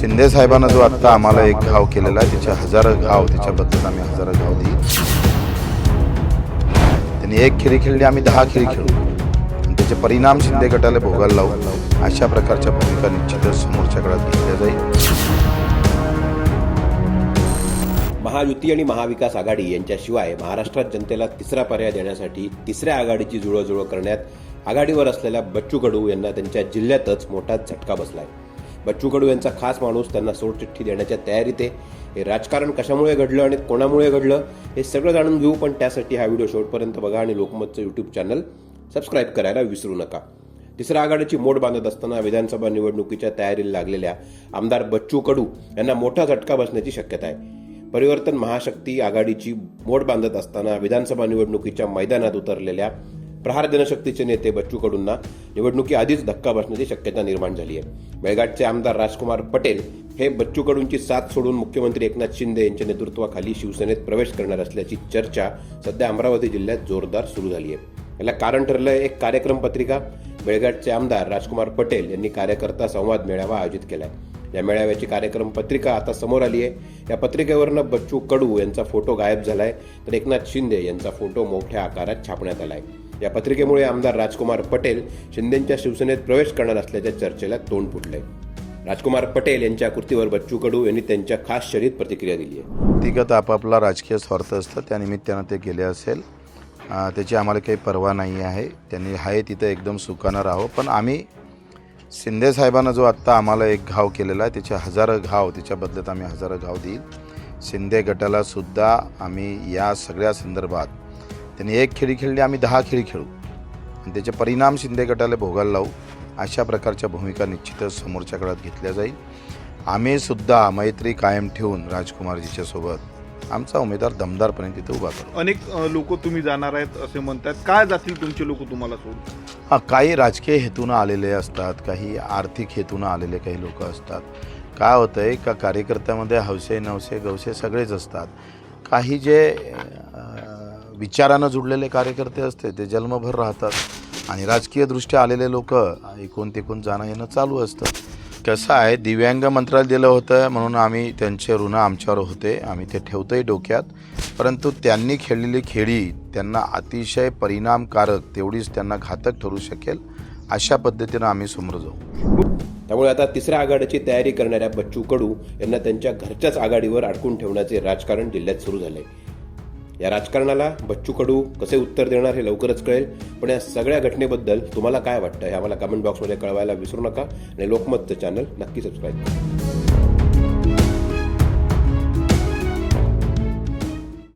शिंदे साहेबांना जो आत्ता आम्हाला एक घाव केलेला आहे त्याचे हजार घाव त्याच्याबद्दल आम्ही हजार घाव देईल त्यांनी एक खेळी खेळली आम्ही दहा खेळी खेळू. आणि त्याचे परिणाम शिंदे गटाला भोगायला लावू. अशा प्रकारच्या भूमिका निश्चितच समोरच्या काळात घेतल्या जाईल. महायुती आणि महाविकास आघाडी यांच्याशिवाय महाराष्ट्रात जनतेला तिसरा पर्याय देण्यासाठी तिसऱ्या आघाडीची जुळवजुळव करण्यात आघाडीवर असलेल्या बच्चू कडू यांना त्यांच्या जिल्ह्यातच मोठा झटका बसलाय. बच्चू कडू यांचा खास माणूस त्यांना सोडचिठ्ठी देण्याच्या तयारीत आहे. हे राजकारण कशामुळे घडलं आणि कोणामुळे घडलं हे सगळं जाणून घेऊ पण त्यासाठी हा व्हिडिओ शेवटपर्यंत बघा आणि लोकमतचं यूट्यूब चॅनल सबस्क्राईब करायला विसरू नका. तिसऱ्या आघाडीची मोड बांधत असताना विधानसभा निवडणुकीच्या तयारीला लागलेल्या आमदार बच्चू कडू यांना मोठा झटका बसण्याची शक्यता आहे. परिवर्तन महाशक्ती आघाडीची मोड बांधत असताना विधानसभा निवडणुकीच्या मैदानात उतरलेल्या प्रहार जनशक्तीचे नेते बच्चू कडूंना निवडणुकी आधीच धक्का बसण्याची शक्यता निर्माण झाली आहे. मेळघाटचे आमदार राजकुमार पटेल हे बच्चू कडूंची साथ सोडून मुख्यमंत्री एकनाथ शिंदे यांच्या नेतृत्वाखाली शिवसेनेत प्रवेश करणार असल्याची चर्चा सध्या अमरावती जिल्ह्यात जोरदार सुरू झाली आहे. याला कारण ठरलंय एक कार्यक्रम पत्रिका. बेळगाटचे आमदार राजकुमार पटेल यांनी कार्यकर्ता संवाद मेळावा आयोजित केलाय. या मेळाव्याची कार्यक्रम पत्रिका आता समोर आली आहे. या पत्रिकेवरनं बच्चू कडू यांचा फोटो गायब झालाय तर एकनाथ शिंदे यांचा फोटो मोठ्या आकारात छापण्यात आलाय. या पत्रिकेमुळे आमदार राजकुमार पटेल शिंदेच्या शिवसेनेत प्रवेश करणार असल्याच्या चर्चेला तोंड फुटले. राजकुमार पटेल यांच्या कृतीवर बच्चू कडू यांनी त्यांच्या खास शरीर प्रतिक्रिया दिली आहे. व्यक्तिगत आपापला राजकीय स्वार्थ असतं त्या निमित्तानं ते गेले असेल. त्याची आम्हाला काही पर्वा नाही आहे. त्यांनी आहे तिथं एकदम सुखानं राहो पण आम्ही शिंदे साहेबांना जो आत्ता आम्हाला एक घाव केलेला आहे त्याचे हजारं घाव त्याच्या बदल्यात आम्ही हजारं घाव देईल. शिंदे गटाला सुद्धा आम्ही या सगळ्या संदर्भात त्यांनी एक खेळी खेळली आम्ही दहा खेळी खेळू. आणि त्याचे परिणाम शिंदे गटाला भोगायला लावू अशा प्रकारच्या भूमिका निश्चितच समोरच्या काळात घेतल्या जाईल. आम्ही सुद्धा मैत्री कायम ठेवून राजकुमारजीच्या सोबत आमचा उमेदवार दमदारपणे तिथे उभा करू. अनेक लोक तुम्ही जाणार आहेत असे म्हणतात. काय जातील तुमचे लोक तुम्हाला सोडून? हां काही राजकीय हेतूनं आलेले असतात काही आर्थिक हेतूनं आलेले काही लोक असतात. काय होतं आहे का कार्यकर्त्यामध्ये हौसे नवसे गवसे सगळेच असतात. काही जे विचारानं जुडलेले कार्यकर्ते असते ते जन्मभर राहतात. आणि राजकीयदृष्ट्या आलेले लोक एकूण तिकून जाणं येणं चालू असतं. कसं आहे दिव्यांग मंत्रालय दिलं होतं म्हणून आम्ही त्यांचे ऋण आमच्यावर होते आम्ही ते ठेवतोही डोक्यात. परंतु त्यांनी खेळलेली खेळी त्यांना अतिशय परिणामकारक तेवढीच त्यांना घातक ठरू शकेल अशा पद्धतीनं आम्ही समोर जाऊ. त्यामुळे आता तिसऱ्या आघाडीची तयारी करणाऱ्या बच्चू कडू यांना त्यांच्या घरच्याच आघाडीवर अडकून ठेवण्याचे राजकारण जिल्ह्यात सुरू झाले या राजकारणाला बच्चू कडू कसे उत्तर देणार हे लवकरच कळेल. पण या सगळ्या घटनेबद्दल तुम्हाला काय वाटतं हे आम्हाला कमेंट बॉक्समध्ये कळवायला विसरू नका. आणि लोकमतचं चॅनल नक्की सबस्क्राईब करा.